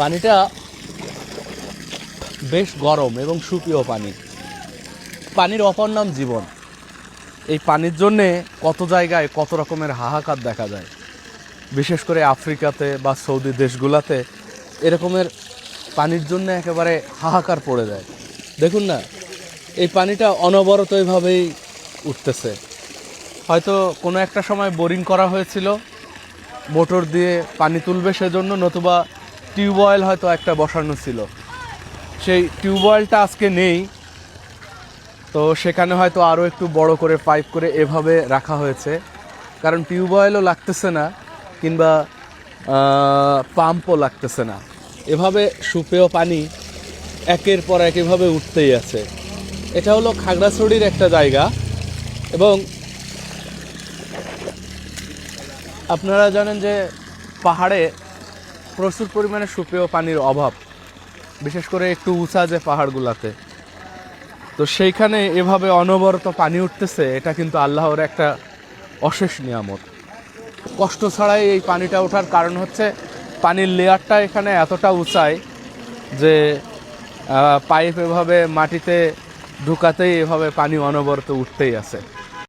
পানিটা বেশ গরম এবং সুপেয় পানি। পানির অপর নাম জীবন। এই পানির জন্যে কত জায়গায় কত রকমের হাহাকার দেখা যায়। বিশেষ করে আফ্রিকাতে বা সৌদি দেশগুলাতে এরকমের পানির জন্য একেবারে হাহাকার পড়ে যায়। দেখুন না, এই পানিটা অনবরত এভাবেই উঠতেছে। হয়তো কোনো একটা সময় বোরিং করা হয়েছিল, মোটর দিয়ে পানি তুলবে সেজন্য নতুবা টিউবওয়েল হয়তো একটা বসানো ছিল। সেই টিউবওয়েলটা আজকে নেই। তো সেখানে হয়তো আরও একটু বড় করে পাইপ করে এভাবে রাখা হয়েছে। কারণ টিউবওয়েলও লাগতেছে না, কিংবা পাম্পও লাগতেছে না। এভাবে সুপেয় পানি একের পর এক এভাবে উঠতেই আছে। এটা হলো খাগড়াছড়ির একটা জায়গা। এবং আপনারা জানেন যে পাহাড়ে প্রচুর পরিমাণে সুপেয় পানির অভাব, বিশেষ করে একটু উঁচা যে পাহাড়গুলাতে। তো সেইখানে এভাবে অনবরত পানি উঠতেছে, এটা কিন্তু আল্লাহর একটা অশেষ নিয়ামত। কষ্ট ছাড়াই এই পানিটা ওঠার কারণ হচ্ছে, পানির লেয়ারটা এখানে এতটা উঁচায় যে পাইপ এভাবে মাটিতে ঢুকাতেই এভাবে পানি অনবরত উঠতেই আছে।